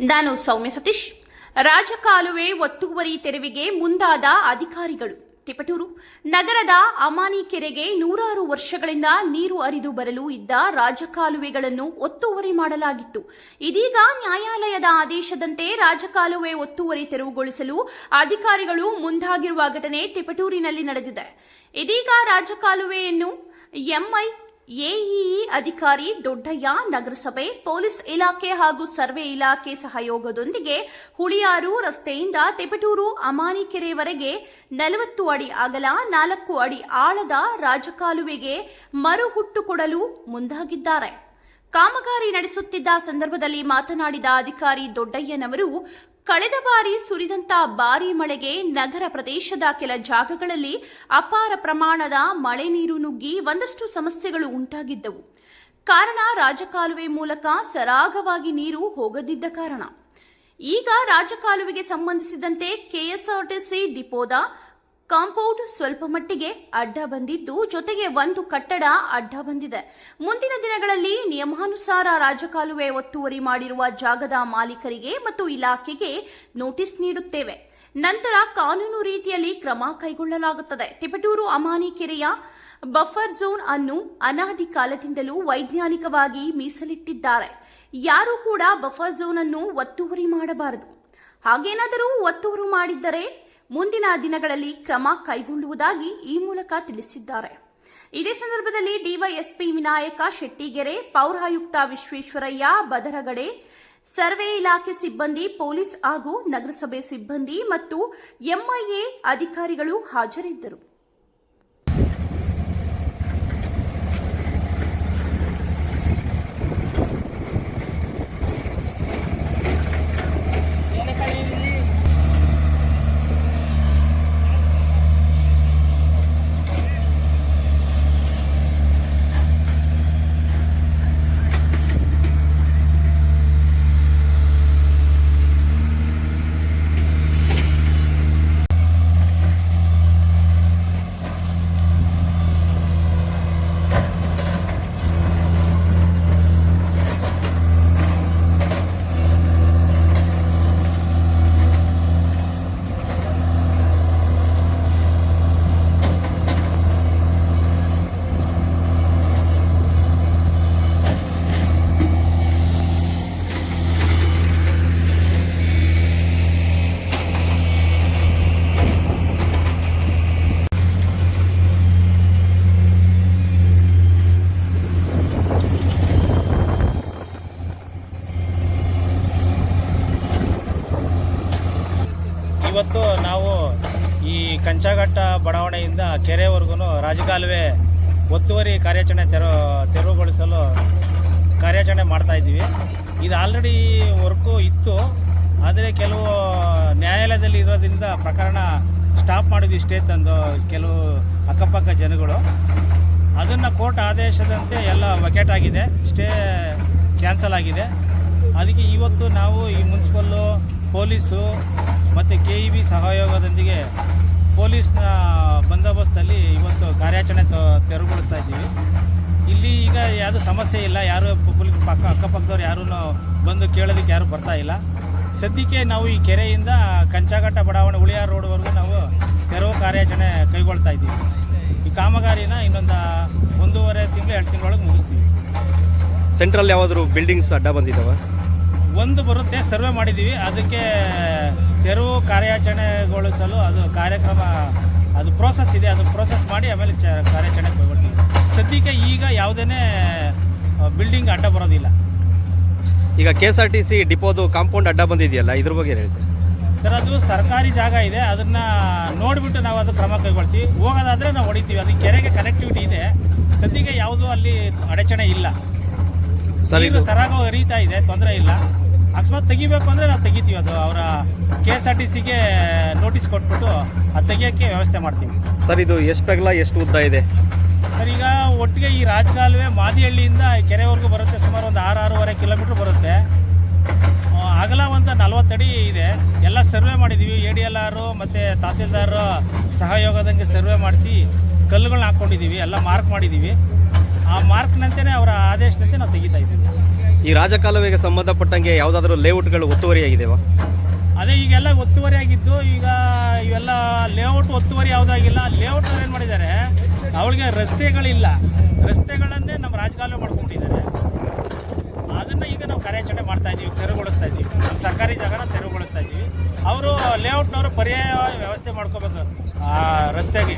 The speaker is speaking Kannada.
ನಾನು ಸೌಮ್ಯ ಸತೀಶ್. ರಾಜಕಾಲುವೆ ಒತ್ತುವರಿ ತೆರವಿಗೆ ಮುಂದಾದ ಅಧಿಕಾರಿಗಳು. ತಿಪಟೂರು. ನಗರದ ಅಮಾನಿ ಕೆರೆಗೆ ನೂರಾರು ವರ್ಷಗಳಿಂದ ನೀರು ಹರಿದು ಬರಲು ಇದ್ದ ರಾಜಕಾಲುವೆಗಳನ್ನು ಒತ್ತುವರಿ ಮಾಡಲಾಗಿತ್ತು. ಇದೀಗ ನ್ಯಾಯಾಲಯದ ಆದೇಶದಂತೆ ರಾಜಕಾಲುವೆ ಒತ್ತುವರಿ ತೆರವುಗೊಳಿಸಲು ಅಧಿಕಾರಿಗಳು ಮುಂದಾಗಿರುವ ಘಟನೆ ತಿಪಟೂರಿನಲ್ಲಿ ನಡೆದಿದೆ. ಇದೀಗ ರಾಜಕಾಲುವೆಯನ್ನು ಎಂಐ ಎಇಇ ಅಧಿಕಾರಿ ದೊಡ್ಡಯ್ಯ ನಗರಸಭೆ, ಪೊಲೀಸ್ ಇಲಾಖೆ ಹಾಗೂ ಸರ್ವೆ ಇಲಾಖೆ ಸಹಯೋಗದೊಂದಿಗೆ ಹುಳಿಯಾರು ರಸ್ತೆಯಿಂದ ತಿಪಟೂರು ಅಮಾನಿಕೆರೆವರೆಗೆ ನಲವತ್ತು ಅಡಿ ಅಗಲ, ನಾಲ್ಕು ಅಡಿ ಆಳದ ರಾಜಕಾಲುವೆಗೆ ಮರುಹುಟ್ಟು ಕೊಡಲು ಮುಂದಾಗಿದ್ದಾರೆ. ಕಾಮಗಾರಿ ನಡೆಸುತ್ತಿದ್ದ ಸಂದರ್ಭದಲ್ಲಿ ಮಾತನಾಡಿದ ಅಧಿಕಾರಿ ದೊಡ್ಡಯ್ಯನವರು ಕಳೆದ ಬಾರಿ ಸುರಿದಂತ ಭಾರೀ ಮಳೆಗೆ ನಗರ ಪ್ರದೇಶದ ಕೆಲ ಜಾಗಗಳಲ್ಲಿ ಅಪಾರ ಪ್ರಮಾಣದ ಮಳೆ ನೀರು ನುಗ್ಗಿ ಒಂದಷ್ಟು ಸಮಸ್ಯೆಗಳು ಉಂಟಾಗಿದ್ದವು. ಕಾರಣ ರಾಜಕಾಲುವೆ ಮೂಲಕ ಸರಾಗವಾಗಿ ನೀರು ಹೋಗದಿದ್ದ ಕಾರಣ. ಈಗ ರಾಜಕಾಲುವೆಗೆ ಸಂಬಂಧಿಸಿದಂತೆ ಕೆಎಸ್ಆರ್ಟಿಸಿ, ಡಿಪೋದ ಕಾಂಪೌಂಡ್ ಸ್ವಲ್ಪ ಮಟ್ಟಿಗೆ ಅಡ್ಡ ಬಂದಿದ್ದು, ಜೊತೆಗೆ ಒಂದು ಕಟ್ಟಡ ಅಡ್ಡ ಬಂದಿದೆ. ಮುಂದಿನ ದಿನಗಳಲ್ಲಿ ನಿಯಮಾನುಸಾರ ರಾಜಕಾಲುವೆ ಒತ್ತುವರಿ ಮಾಡಿರುವ ಜಾಗದ ಮಾಲೀಕರಿಗೆ ಮತ್ತು ಇಲಾಖೆಗೆ ನೋಟಿಸ್ ನೀಡುತ್ತೇವೆ. ನಂತರ ಕಾನೂನು ರೀತಿಯಲ್ಲಿ ಕ್ರಮ ಕೈಗೊಳ್ಳಲಾಗುತ್ತದೆ. ತಿಪಟೂರು ಅಮಾನಿ ಕೆರೆಯ ಬಫರ್ ಝೋನ್ ಅನ್ನು ಅನಾದಿ ಕಾಲದಿಂದಲೂ ವೈಜ್ಞಾನಿಕವಾಗಿ ಮೀಸಲಿಟ್ಟಿದ್ದಾರೆ. ಯಾರೂ ಕೂಡ ಬಫರ್ ಝೋನ್ ಅನ್ನು ಒತ್ತುವರಿ ಮಾಡಬಾರದು. ಹಾಗೇನಾದರೂ ಒತ್ತುವರಿ ಮಾಡಿದ್ದರೆ ಮುಂದಿನ ದಿನಗಳಲ್ಲಿ ಕ್ರಮ ಕೈಗೊಳ್ಳುವುದಾಗಿ ಈ ಮೂಲಕ ತಿಳಿಸಿದ್ದಾರೆ. ಇದೇ ಸಂದರ್ಭದಲ್ಲಿ ಡಿವೈಎಸ್ಪಿ ವಿನಾಯಕ ಶೆಟ್ಟಿಗೆರೆ, ಪೌರಾಯುಕ್ತ ವಿಶ್ವೇಶ್ವರಯ್ಯ, ಬದರಗಡೆ, ಸರ್ವೆ ಇಲಾಖೆ ಸಿಬ್ಬಂದಿ, ಪೊಲೀಸ್ ಹಾಗೂ ನಗರಸಭೆ ಸಿಬ್ಬಂದಿ ಮತ್ತು ಎಂಐಎ ಅಧಿಕಾರಿಗಳು ಹಾಜರಿದ್ದರು. ಇವತ್ತು ನಾವು ಈ ಕಂಚಘಟ್ಟ ಬಡಾವಣೆಯಿಂದ ಕೆರೆವರೆಗೂ ರಾಜಕಾಲುವೆ ಒತ್ತುವರಿ ಕಾರ್ಯಾಚರಣೆ ತೆರ ತೆರವುಗೊಳಿಸಲು ಕಾರ್ಯಾಚರಣೆ ಮಾಡ್ತಾ ಇದ್ದೀವಿ. ಇದು ಆಲ್ರೆಡಿ ವರ್ಕು ಇತ್ತು. ಆದರೆ ಕೆಲವು ನ್ಯಾಯಾಲಯದಲ್ಲಿ ಇರೋದ್ರಿಂದ ಪ್ರಕರಣ ಸ್ಟಾಪ್ ಮಾಡಿದ್ವಿ ಇಷ್ಟೇ ತಂದು ಕೆಲವು ಅಕ್ಕಪಕ್ಕ ಜನಗಳು. ಅದನ್ನು ಕೋರ್ಟ್ ಆದೇಶದಂತೆ ಎಲ್ಲ ವಕೆಟ್ ಆಗಿದೆ. ಸ್ಟೇ ಕ್ಯಾನ್ಸಲ್ ಆಗಿದೆ. ಅದಕ್ಕೆ ಇವತ್ತು ನಾವು ಈ ಮುನ್ಸಿಪಲ್ಲು ಪೊಲೀಸು ಮತ್ತು ಕೆ ಇ ಬಿ ಸಹಯೋಗದೊಂದಿಗೆ ಪೊಲೀಸ್ನ ಬಂದೋಬಸ್ತಲ್ಲಿ ಇವತ್ತು ಕಾರ್ಯಾಚರಣೆ ತ- ತೆರವುಗೊಳಿಸ್ತಾ ಇದ್ದೀವಿ. ಇಲ್ಲಿ ಈಗ ಯಾವುದು ಸಮಸ್ಯೆ ಇಲ್ಲ ಯಾರು ಪೊಲೀಸ್ ಪಕ್ಕ ಅಕ್ಕಪಕ್ಕದವ್ರು ಯಾರೂ ಬಂದು ಕೇಳೋದಕ್ಕೆ ಯಾರು ಬರ್ತಾ ಇಲ್ಲ. ಸದ್ಯಕ್ಕೆ ನಾವು ಈ ಕೆರೆಯಿಂದ ಕಂಚಾಘಟ್ಟ ಬಡಾವಣೆ ಉಳಿಯಾರ್ ರೋಡ್ವರೆಗೂ ನಾವು ತೆರವು ಕಾರ್ಯಾಚರಣೆ ಕೈಗೊಳ್ತಾ ಇದ್ದೀವಿ. ಈ ಕಾಮಗಾರಿನ ಇನ್ನೊಂದು ಒಂದೂವರೆ ತಿಂಗಳು ಎರಡು ತಿಂಗಳೊಳಗೆ ಮುಗಿಸ್ತೀವಿ. ಸೆಂಟ್ರಲ್ ಯಾವಾದರೂ ಬಿಲ್ಡಿಂಗ್ಸ್ ಅಡ್ಡ ಬಂದಿದ್ದಾವೆ? ಒಂದು ಬರುತ್ತೆ ಸರ್ವೆ ಮಾಡಿದ್ದೀವಿ. ಅದಕ್ಕೆ ಕಾರ್ಯಾಚರಣೆಗೊಳಿಸಲು ಅದು ಕಾರ್ಯಕ್ರಮ ಅದು ಪ್ರೋಸೆಸ್ ಇದೆ ಅದು ಪ್ರೋಸೆಸ್ ಮಾಡಿ ಆಮೇಲೆ ಕಾರ್ಯಾಚರಣೆ ಕೈಗೊಳ್ತೀವಿ ಸದ್ಯಕ್ಕೆ ಈಗ ಯಾವುದೇ ಬಿಲ್ಡಿಂಗ್ ಅಡ್ಡ ಬರೋದಿಲ್ಲ. ಈಗ K S R T C ಡಿಪೋದು compound ಅಡ್ಡ ಬಂದಿದೆಯಲ್ಲ ಇದ್ರ ಬಗ್ಗೆ ಏನ್ ಹೇಳ್ತೀರಿ? ಸರ್ ಅದು ಸರ್ಕಾರಿ ಜಾಗ ಇದೆ ಅದನ್ನ ನೋಡಿಬಿಟ್ಟು ನಾವು ಅದು ಕ್ರಮ ಕೈಗೊಳ್ತೀವಿ. ಹೋಗೋದಾದ್ರೆ ನಾವು ಹೊಡಿತೀವಿ ಅದು ಕೆರೆಗೆ ಕನೆಕ್ಟಿವಿಟಿ ಇದೆ. ಸದ್ಯಕ್ಕೆ ಯಾವುದೂ ಅಲ್ಲಿ ಅಡಚಣೆ ಇಲ್ಲ. ಸರ್ ಇದು ನೀರು ಹರಿತಾ ಇದೆ ತೊಂದರೆ ಇಲ್ಲ. ಅಕಸ್ಮಾತ್ ತೆಗಿಬೇಕು ಅಂದರೆ ನಾವು ತೆಗಿತೀವಿ ಅದು. ಅವರ ಕೆ ಎಸ್ ಆರ್ ಟಿ ಸಿಗೆ ನೋಟಿಸ್ ಕೊಟ್ಬಿಟ್ಟು ಅದು ತೆಗಿಯೋಕ್ಕೆ ವ್ಯವಸ್ಥೆ ಮಾಡ್ತೀವಿ. ಸರ್ ಇದು ಎಷ್ಟು ಅಗಲ ಎಷ್ಟು ಉದ್ದ ಇದೆ? ಸರ್ ಈಗ ಒಟ್ಟಿಗೆ ಈ ರಾಜಕಾಲುವೆ ಮಾದಿಹಳ್ಳಿಯಿಂದ ಕೆರೆವರೆಗೂ ಬರುತ್ತೆ. ಸುಮಾರು ಒಂದು ಆರು ಆರೂವರೆ ಕಿಲೋಮೀಟ್ರ್ ಬರುತ್ತೆ. ಅಗಲ ಒಂದು ನಲ್ವತ್ತಡಿ ಇದೆ. ಎಲ್ಲ ಸರ್ವೆ ಮಾಡಿದ್ದೀವಿ ಎ ಡಿ ಎಲ್ ಆರು ಮತ್ತು ತಹಸೀಲ್ದಾರ್ ಸಹಯೋಗದಂಗೆ ಸರ್ವೆ ಮಾಡಿಸಿ ಕಲ್ಲುಗಳನ್ನ ಹಾಕ್ಕೊಂಡಿದ್ದೀವಿ ಎಲ್ಲ ಮಾರ್ಕ್ ಮಾಡಿದ್ದೀವಿ ಆ ಮಾರ್ಕ್ನಂತೆಯೇ ಅವರ ಆದೇಶದಂತೆ ನಾವು ತೆಗಿತಾ ಇದ್ದೀವಿ. ಈ ರಾಜಕಾಲುವೆಗೆ ಸಂಬಂಧಪಟ್ಟಂಗೆ ಯಾವುದಾದ್ರೂ ಲೇಔಟ್ಗಳು ಒತ್ತುವರಿಯಾಗಿದೆವಾ ಅದೇ ಈಗೆಲ್ಲ ಒತ್ತುವರಿ ಆಗಿದ್ದು, ಈಗ ಇವೆಲ್ಲ ಲೇಔಟ್ ಒತ್ತುವರಿ ಯಾವುದಾಗಿಲ್ಲ. ಲೇಔಟ್ ಏನು ಮಾಡಿದ್ದಾರೆ? ಅವಳಿಗೆ ರಸ್ತೆಗಳಿಲ್ಲ. ರಸ್ತೆಗಳನ್ನೇ ನಮ್ಮ ರಾಜಕಾಲುವೆ ಮಾಡ್ಕೊಂಡಿದ್ದಾರೆ. ಅದನ್ನು ಈಗ ನಾವು ಕಾರ್ಯಾಚರಣೆ ಮಾಡ್ತಾ ಇದ್ದೀವಿ, ತೆರವುಗೊಳಿಸ್ತಾ ಇದ್ದೀವಿ. ನಮ್ಮ ಸರ್ಕಾರಿ ಜಾಗನ ತೆರವುಗೊಳಿಸ್ತಾ ಇದ್ದೀವಿ. ಅವರು ಲೇಔಟ್ನವರು ಪರ್ಯಾಯ ವ್ಯವಸ್ಥೆ ಮಾಡ್ಕೋಬೇಕು, ಆ, ರಸ್ತೆಗೆ.